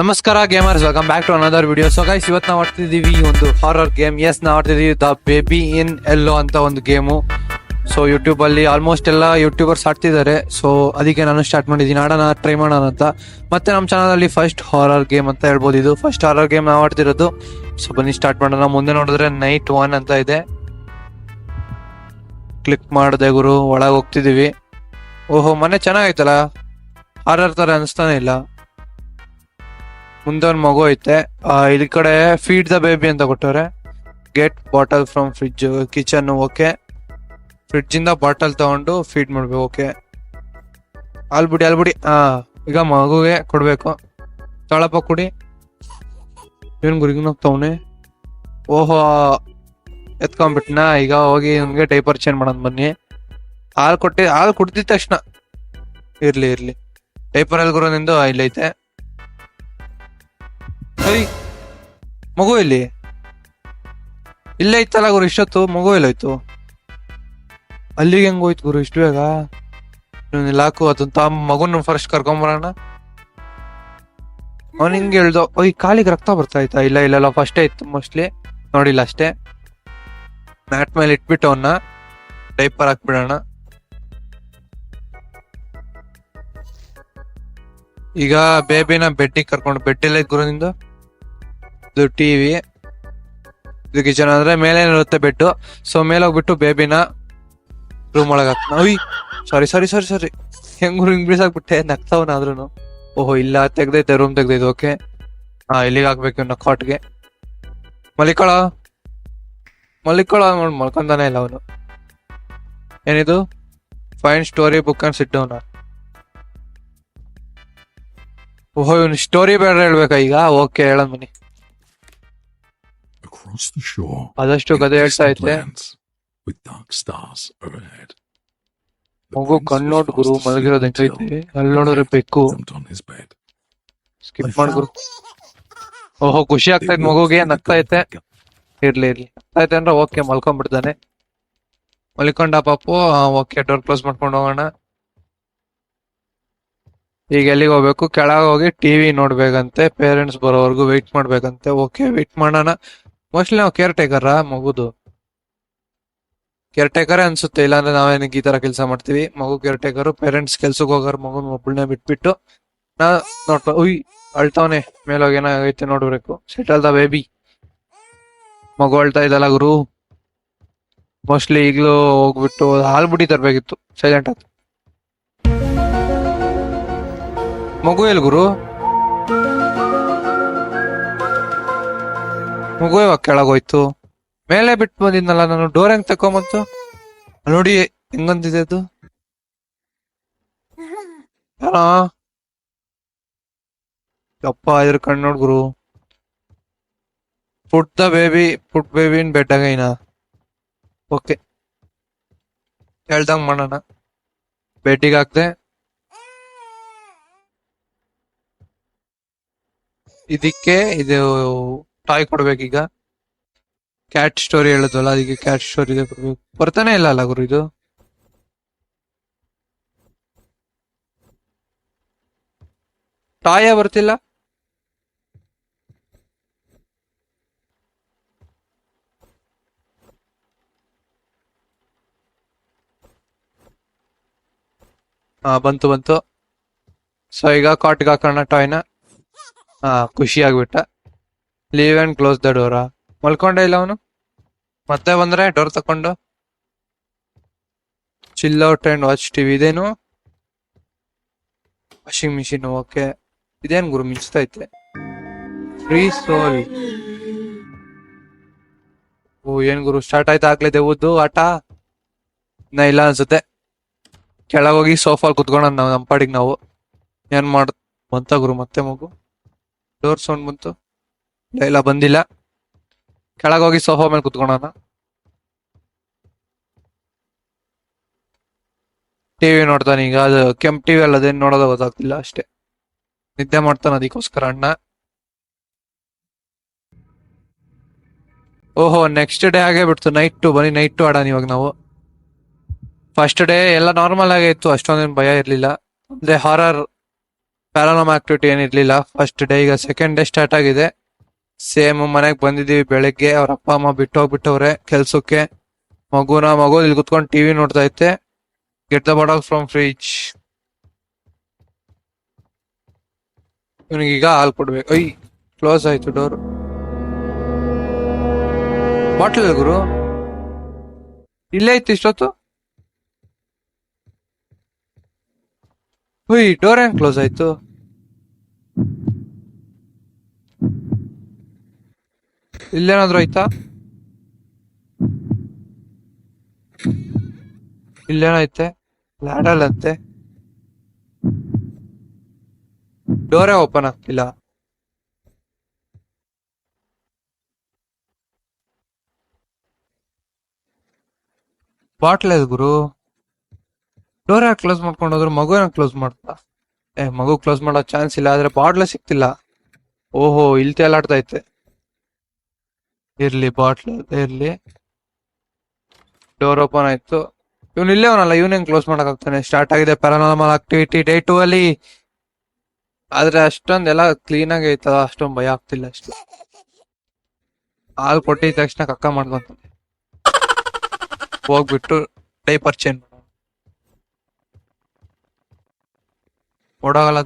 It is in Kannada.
ನಮಸ್ಕಾರ gamers welcome back to another video so guys ಇವತ್ತು ನಾವು ಆಡ್ತಿದೀವಿ ಒಂದು ಹಾರರ್ ಗೇಮ್ ಎಸ್ ನಾವು ಆಡ್ತಿದೀವಿ ದ ಬೇಬಿ ಇನ್ ಎಲ್ಲೋ ಅಂತ ಒಂದು ಗೇಮು ಸೊ ಯೂಟ್ಯೂಬ್ ಅಲ್ಲಿ ಆಲ್ಮೋಸ್ಟ್ ಎಲ್ಲ ಯೂಟ್ಯೂಬರ್ಸ್ ಆಡ್ತಿದ್ದಾರೆ. ಸೊ ಅದಕ್ಕೆ ನಾನು ಸ್ಟಾರ್ಟ್ ಮಾಡಿದ್ದೀನಿ. ಆಡೋಣ ಟ್ರೈ ಮಾಡೋಣ ಅಂತ. ಮತ್ತೆ ನಮ್ಮ ಚಾನಲಲ್ಲಿ ಫಸ್ಟ್ ಹಾರರ್ ಗೇಮ್ ಅಂತ ಹೇಳ್ಬೋದು ಇದು. ಫಸ್ಟ್ ಹಾರರ್ ಗೇಮ್ ನಾವು ಆಡ್ತಿರೋದು. ಸೊ ಬನ್ನಿ ಸ್ಟಾರ್ಟ್ ಮಾಡೋಣ. ಮುಂದೆ ನೋಡಿದ್ರೆ ನೈಟ್ ಒನ್ ಅಂತ ಇದೆ. ಕ್ಲಿಕ್ ಮಾಡಿದೆ ಗುರು. ಒಳಗೆ ಹೋಗ್ತಿದೀವಿ ಓಹೋ, ಮನೆ ಚೆನ್ನಾಗೈತಲ್ಲ? ಹಾರರ್ ತರ ಅನಿಸ್ತಾನೆ ಇಲ್ಲ. ಮುಂದೆ ಒಂದು ಮಗು ಐತೆ. ಇಲ್ಲಿ ಕಡೆ ಫೀಡ್ ದ ಬೇಬಿ ಅಂತ ಕೊಟ್ಟವ್ರೆ. Get bottle from fridge kitchen okay fridge ಇಂದ ಬಾಟಲ್ ತಗೊಂಡು ಫೀಡ್ ಮಾಡ್ಬೇಕು ಓಕೆ ಅಲ್ಬಿಡಿ ಅಲ್ಬಿಡಿ ಹಾ ಈಗ ಮಗುಗೆ ಕೊಡ್ಬೇಕು. ತಳಪ ಕುಡಿ. ಇವನ್ ಗುರಿಗಿನ ಹೋಗ್ತಾವನೆ ಓಹೋ ಎತ್ಕೊಂಡ್ಬಿಟ್ನಾ ಈಗ ಹೋಗಿ ಇವ್ನಿಗೆ ಡೈಪರ್ ಚೇಂಜ್ ಮಾಡೋಣ ಬನ್ನಿ. ಹಾಲು ಕೊಟ್ಟಿ, ಹಾಲು ಕುಡ್ದಿದ ತಕ್ಷಣ. ಇರ್ಲಿ ಇರ್ಲಿ. ಡೈಪರ್ ಅಲ್ಲಿ ಗುರು ನಿಂದು ಇಲ್ಲೈತೆ. ಸರಿ ಮಗು ಇಲ್ಲಿ ಇಲ್ಲೇ ಇತ್ತಲ್ಲ ಗುರು, ಇಷ್ಟೊತ್ತು ಮಗು ಎಲ್ಲೋಯ್ತು ಅಲ್ಲಿಗೆ ಹೆಂಗ್ ಹೋಯ್ತು ಗುರು, ಇಷ್ಟು ಬೇಗ? ಲಾಕು, ಅದನ್ನ ತಾ ಮಗುನ ಫಸ್ಟ್ ಕರ್ಕೊಂಬರೋಣ. ಅವ್ನು ಹಿಂಗೆ ಹೇಳ್ದು, ಓಯ್, ಕಾಲಿಗೆ ರಕ್ತ ಬರ್ತಾ ಇತ್ತಾ? ಇಲ್ಲ ಇಲ್ಲ ಫಸ್ಟೇ ಇತ್ತು ಮೋಸ್ಟ್ಲಿ ನೋಡಿಲ್ಲ ಅಷ್ಟೇ. ಮ್ಯಾಟ್ ಮೇಲೆ ಇಟ್ಬಿಟ್ಟು ಅವನ್ನ ಡೈಪರ್ ಹಾಕ್ಬಿಡೋಣ. ಈಗ ಬೇಬಿನ ಬೆಡ್ಡಿಗೆ ಕರ್ಕೊಂಡು, ಬೆಡ್ ಎಲ್ಲ ಗುರು ನಿಂದು? ಇದು ಟಿವಿ ಇದು ಕಿಚನ್ ಅಂದ್ರೆ ಮೇಲೆ ಇರುತ್ತೆ ಬೆಡ್ ಸೊ ಮೇಲೆ ಹೋಗ್ಬಿಟ್ಟು ಬೇಬಿನ ರೂಮ್ ಒಳಗ ಸಾರಿ ಸಾರಿ ಸಾರಿ ಸಾರಿ ಹೆಂಗ್ ಹಿಂಗ್ ಬೀಸಾಕ್ಬಿಟ್ಟೆ ನಗ್ತಾವನ ಓಹೋ, ಇಲ್ಲ, ತೆಗ್ದೈತೆ ರೂಮ್ ತೆಗ್ದೈತೆ ಓಕೆ ಹಾ, ಇಲ್ಲಿಗೆ ಹಾಕ್ಬೇಕು ಇವ್ನ ಕಾಟ್ಗೆ ಮಲಿಕೊಳ ಮಲಿಕೊಳ ನೋಡ್ ಮಲ್ಕೊಂತಾನೆ ಇಲ್ಲ ಅವನು. ಏನಿದು? Find story book and sit ಓಹೋ ಇವ್ನು ಸ್ಟೋರಿ ಬೇಡ ಹೇಳ್ಬೇಕಾ ಈಗ? ಓಕೆ ಹೇಳೋ ಬನ್ನಿ Across the shore, with dark stars overhead. ಮಗು ಕಣ್ಣೋಡ್ ಗುರು ಮಲಗಿರೋದ್ ಹೆಂಗೈತೆ ಅಲ್ಲಿ ನೋಡಿದ್ರೆ ಬೆಕ್ಕು. ಸ್ಕಿಪ್ ಮಾಡ್ ಗುರು ಓಹೋ ಖುಷಿ ಆಗ್ತಾ ಇತ್ತು ಮಗುಗೆ ನಗ್ತಾ ಐತೆ ಇರ್ಲಿ ಇರ್ಲಿ ನಗ್ತಾ ಐತೆ ಅಂದ್ರೆ ಓಕೆ ಮಲ್ಕೊಂಡ್ಬಿಡ್ತಾನೆ ಮಲ್ಕೊಂಡ ಪಾಪು ಓಕೆ ಡೋರ್ ಕ್ಲೋಸ್ ಮಾಡ್ಕೊಂಡು ಹೋಗೋಣ. ಈಗ ಎಲ್ಲಿಗೆ ಹೋಗ್ಬೇಕು? ಕೆಳಗೆ ಹೋಗಿ ಟಿವಿ ನೋಡ್ಬೇಕಂತೆ ಪೇರೆಂಟ್ಸ್ ಬರೋವರೆಗೂ ವೆಯ್ಟ್ ಮಾಡ್ಬೇಕಂತೆ. ಓಕೆ ವೆಯ್ಟ್ ಮಾಡೋಣ. ಮೋಸ್ಟ್ಲಿ ನಾವು ಕೇರ್ ಟೇಕರ ಮಗುದು. ಕೇರ್ ಟೇಕರ್ ಅನ್ಸುತ್ತೆ, ಇಲ್ಲಾಂದ್ರೆ ನಾವೇನಕ್ಕೆ ಈ ತರ ಕೆಲಸ ಮಾಡ್ತೀವಿ? ಮಗು ಕೇರ್ ಟೇಕರು ಪೇರೆಂಟ್ಸ್ ಕೆಲ್ಸಕ್ಕೆ ಹೋಗೋರು ಮಗುನ ಒಬ್ಬಳನ್ನೇ ಬಿಟ್ಬಿಟ್ಟು ನಾ ನೋಡ್ತಾ ಉಯ್, ಅಳ್ತಾವನೆ, ಮೇಲೋಗಿ ಏನಾಗೈತೆ ನೋಡ್ಬೇಕು. ಸೆಟಲ್ ದ ಬೇಬಿ ಮಗು ಅಳ್ತಾ ಇದಲ್ಲ ಗುರು. ಮೋಸ್ಟ್ಲಿ ಈಗಲೂ ಹೋಗ್ಬಿಟ್ಟು ಹಾಲ್ ಬುಡಿ ತರಬೇಕಿತ್ತು ಸೈಲೆಂಟ್ ಆಯ್ತು ಮಗು ಎಲ್ ಗುರು? ಮಗು ಇವಾಗ ಕೆಳಗೋಯ್ತು? ಮೇಲೆ ಬಿಟ್ಟು ಬಂದಿದ್ನಲ್ಲ ನಾನು ಡೋರ್ ಹೆಂಗ್ ತಕೊಂಬಂತು? ನೋಡಿ ಹೆಂಗಂದಿದೆ ಅದು? ಯಪ್ಪ ಇದ್ರ ಕಣ್ಣು ನೋಡ್ಗುರು put the baby put baby in bed okay ಹೇಳ್ದಂಗೆ ಮಾಡೋಣ. ಬೆಡ್ಡಿಗೆ ಹಾಕ್ದೆ. ಇದಕ್ಕೆ ಇದು ಟಾಯ್ ಕೊಡ್ಬೇಕೀಗ ಕ್ಯಾಟ್ ಸ್ಟೋರಿ ಹೇಳುದಲ್ಲ ಅದಕ್ಕೆ ಕ್ಯಾಟ್ ಸ್ಟೋರಿ ಕೊಡ್ಬೇಕು ಬರ್ತಾನೆ ಇಲ್ಲ ಅಲ್ಲ ಗುರು ಇದು? ಟಾಯ ಬರ್ತಿಲ್ಲ? ಹಾ, ಬಂತು ಬಂತು. ಸೊ ಈಗ ಕಾಟ್ಗೆ ಹಾಕೋಣ ಟಾಯ್ನ ಹಾ, ಖುಷಿ ಆಗ್ಬಿಟ್ಟ. ಲೀವ್ ಅಂಡ್ ಕ್ಲೋಸ್ ದ ಡೋರಾ ಮಲ್ಕೊಂಡೆ ಇಲ್ಲ ಅವನು? ಮತ್ತೆ ಬಂದ್ರೆ ಡೋರ್ ತಕೊಂಡು chill out and watch TV ಇದೇನು? ವಾಷಿಂಗ್ ಮಿಷಿನ್ ಓಕೆ ಇದೇನ್ ಗುರು ಮಿಂಚ್ತೈತೆ ಫ್ರೀ ಸೋಲ್ ಓ, ಏನ್ ಗುರು ಸ್ಟಾರ್ಟ್ ಆಯ್ತಾ ಆಗ್ಲೇ ದೇವದ್ದು ಆಟ? ನಾ ಇಲ್ಲ ಅನ್ಸುತ್ತೆ. ಕೆಳಗೋಗಿ ಸೋಫಾ ಕುತ್ಕೊಂಡ್ ನಾವು, ನಮ್ಮ ಪಾಡಿಗೆ ನಾವು. ಏನ್ ಮಾಡ್, ಬಂತ ಗುರು, ಮತ್ತೆ ಮಗು? ಡೋರ್ ಸೌಂಡ್ ಬಂತು. ಇಲ್ಲ ಬಂದಿಲ್ಲ. ಕೆಳಗೋಗಿ ಸೋಫಾ ಮೇಲೆ ಕುತ್ಕೊಳ್ಳೋಣ ಟಿವಿ ನೋಡ್ತಾನೆ ಈಗ, ಅದು ಕೆಂಪ್ ಟಿವಿ ಅಲ್ಲ, ಅದೇನು ನೋಡೋದು ಗೊತ್ತಾಗ್ತಿಲ್ಲ ಅಷ್ಟೇ. ನಿದ್ದೆ ಮಾಡ್ತಾನೆ ಅದಕ್ಕೋಸ್ಕರ ಅಣ್ಣ. ಓಹೋ ನೆಕ್ಸ್ಟ್ ಡೇ ಆಗೇ ಬಿಡ್ತು. ನೈಟ್ ಟು ಬನ್ನಿ ನೈಟ್ ಟು ಆಡೋಣ ಇವಾಗ ನಾವು. ಫಸ್ಟ್ ಡೇ ಎಲ್ಲ ನಾರ್ಮಲ್ ಆಗೇ ಇತ್ತು, ಅಷ್ಟೊಂದೇನು ಭಯ ಇರಲಿಲ್ಲ. ಅಂದ್ರೆ ಹಾರರ್ ಪ್ಯಾರಾನಮ್ ಆಕ್ಟಿವಿಟಿ ಏನಿರಲಿಲ್ಲ ಫಸ್ಟ್ ಡೇ ಈಗ ಸೆಕೆಂಡ್ ಡೇ ಸ್ಟಾರ್ಟ್ ಆಗಿದೆ. ಸೇಮ್ ಮನೆಗೆ ಬಂದಿದ್ದೀವಿ ಬೆಳಿಗ್ಗೆ, ಅವ್ರ ಅಪ್ಪ, ಅಮ್ಮ ಬಿಟ್ಟೋಗ್ಬಿಟ್ಟವ್ರೆ ಕೆಲ್ಸಕ್ಕೆ. ಮಗುನ, ಮಗು ಇಲ್ಲಿ ಕುತ್ಕೊಂಡು ಟಿವಿ ನೋಡ್ತಾ ಐತೆ get the bottle from fridge ಇವನಿಗೀಗ ಹಾಲು ಕೊಡ್ಬೇಕು. ಐ ಕ್ಲೋಸ್ ಆಯ್ತು ಡೋರ್ ಬಾಟ್ಲ್ ಗುರು. ಇಲ್ಲೇ ಇತ್ತು ಇಷ್ಟೊತ್ತು? ಹುಯ್ ಡೋರ್ ಹೆಂಗ್ ಕ್ಲೋಸ್ ಆಯ್ತು? ಇಲ್ಲೇನಾದ್ರು ಆಯ್ತಾ? ಇಲ್ಲೇನೈತೆ ಲ್ಯಾಡಲ್ ಅಂತೆ ಡೋರೇ ಓಪನ್ ಆಗ್ತಿಲ್ಲ. ಬಾಟ್ಲ್ ಗುರು? ಡೋರ್ ಯಾಕೆ ಕ್ಲೋಸ್ ಮಾಡ್ಕೊಂಡು ಹೋದ್ರು ಏನಾಗ ಕ್ಲೋಸ್ ಮಾಡ್ತಾ? ಏ, ಮಗು ಕ್ಲೋಸ್ ಮಾಡೋ ಚಾನ್ಸ್ ಇಲ್ಲ, ಆದ್ರೆ ಬಾಟ್ಲೇ ಸಿಕ್ತಿಲ್ಲ ಓಹೋ ಇಲ್ಲಿ ತೇಲಾಡ್ತಾ ಐತೆ ಇರ್ಲಿ, ಬಾಟ್ಲ್ ಇರ್ಲಿ. ಡೋರ್ ಓಪನ್ ಆಯ್ತು. ಇವ್ನು ಇಲ್ಲೇ ಅವನಲ್ಲ, ಇವನ್ ಹೆಂಗ್ ಕ್ಲೋಸ್ ಮಾಡಕ್ ಆಗ್ತಾನೆ? ಸ್ಟಾರ್ಟ್ ಆಗಿದೆ ಪ್ಯಾರಾನಾರ್ಮಲ್ ಆಕ್ಟಿವಿಟಿ ಡೇ ಟೂ ಅಲ್ಲಿ. ಆದ್ರೆ ಅಷ್ಟೊಂದೆಲ್ಲ ಕ್ಲೀನ್ ಆಗಿ ಐತದ ಅಷ್ಟೊಂದ್ ಭಯ ಆಗ್ತಿಲ್ಲ ಅಷ್ಟು. ಹಾಲು ಕೊಟ್ಟಿದ ತಕ್ಷಣ ಕಕ್ಕ ಮಾಡ್ಕೊಂತಾನೆ. ಹೋಗ್ಬಿಟ್ಟು ಡೈಪರ್ ಚೇಂಜ್ ಓಡಾಗಲ್ಲ